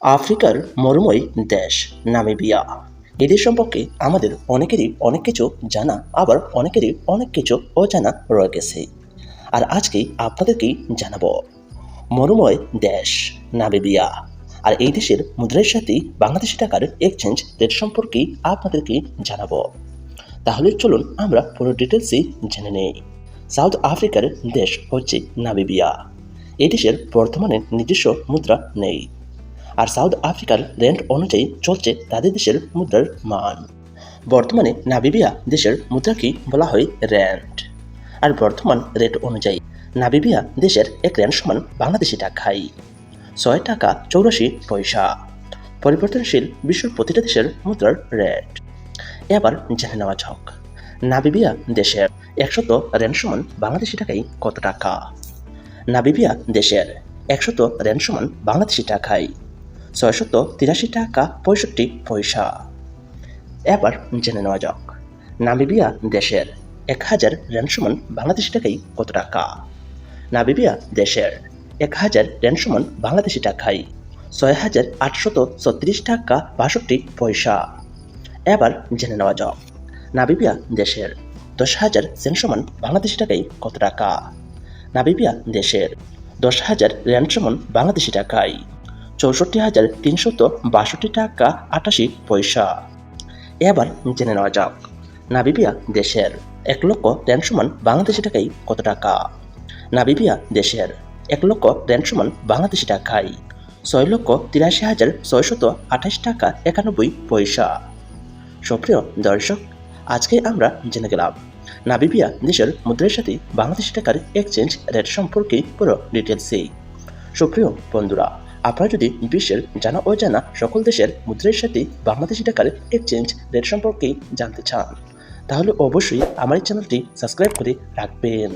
আফ্রিকার মরুময় দেশ, নামিবিয়া। এদের সম্পর্কে আমাদের অনেকেরই অনেক কিছু জানা, আবার অনেকেরই অনেক কিছু অজানা রয়ে গেছে আর আজকে আপনাদেরকেই জানাব। মরুময় দেশ, নামিবিয়া। আর এই দেশের মুদ্রার সাথে বাংলাদেশি টাকার এক্সচেঞ্জ রেট সম্পর্কে আপনাদেরকে জানাব। তাহলে চলুন আমরা পুরো ডিটেলসই জেনে নেই। সাউথ আফ্রিকার দেশ হচ্ছে নামিবিয়া। এই দেশের বর্তমানে নিজস্ব মুদ্রা নেই। আর সাউথ আফ্রিকার রেন্ট অনুযায়ী চলছে তাদের দেশের মুদ্রার মান। বর্তমানে নাবিবিয়া দেশের মুদ্রাকে বলা হয় র্যান্ড আর বর্তমান রেট অনুযায়ী নাবিবিয়া দেশের এক র্যান্ড সমান বাংলাদেশি টাকায় ছয় টাকা চৌরাশি পয়সা। পরিবর্তনশীল বিশ্বের প্রতিটা দেশের মুদ্রার রেট এবার জেনে নেওয়া যাক। নাবিবিয়া দেশের একশত রেন্ড সমান বাংলাদেশি টাকায় কত টাকা? নাবিবিয়া দেশের একশত রেন্ড সমান বাংলাদেশি টাকায় ছয়শত তিরাশি টাকা, পঁয়ষট্টি পয়সা। এবার জেনে নেওয়া যাক, নামিবিয়া দেশের এক হাজার রেন্ড সমান বাংলাদেশি টাকায় কত টাকা? নামিবিয়া দেশের এক হাজার রেন্ড সমান বাংলাদেশি টাকায় ছয় হাজার আটশত ছত্রিশ টাকা, বাষট্টি পয়সা। এবার জেনে নেওয়া যাক, নামিবিয়া দেশের দশ হাজার সেন্ট সমান বাংলাদেশি টাকায় কত টাকা? নামিবিয়া দেশের দশ হাজার র্যান্ড সমান বাংলাদেশি টাকায় চৌষট্টি হাজার তিনশত বাষট্টি টাকা আটাশি পয়সা। এবার জেনে নেওয়া যাক, নাবিবিয়া দেশের এক লক্ষ র্যান্ড সমান বাংলাদেশি টাকাই কত টাকা? নাবিবিয়া দেশের এক লক্ষ র্যান্ড সমান বাংলাদেশি টাকায় ছয় লক্ষ তিরাশি হাজার ছয়শত আঠাশ টাকা একানব্বই পয়সা। সুপ্রিয় দর্শক, আজকে আমরা জেনে গেলাম, নাবিবিয়া দেশের মুদ্রার সাথে বাংলাদেশি টাকার এক্সচেঞ্জ রেট সম্পর্কে পুরো ডিটেলসে সুপ্রিয় বন্ধুরা আপনারা যদি বিশ্বের জানা ও জানা সকল দেশের মুদ্রার সাথে বাংলাদেশি টাকার এক্সচেঞ্জ রেট সম্পর্কে জানতে চান, তাহলে অবশ্যই আমার এই চ্যানেলটি সাবস্ক্রাইব করে রাখবেন।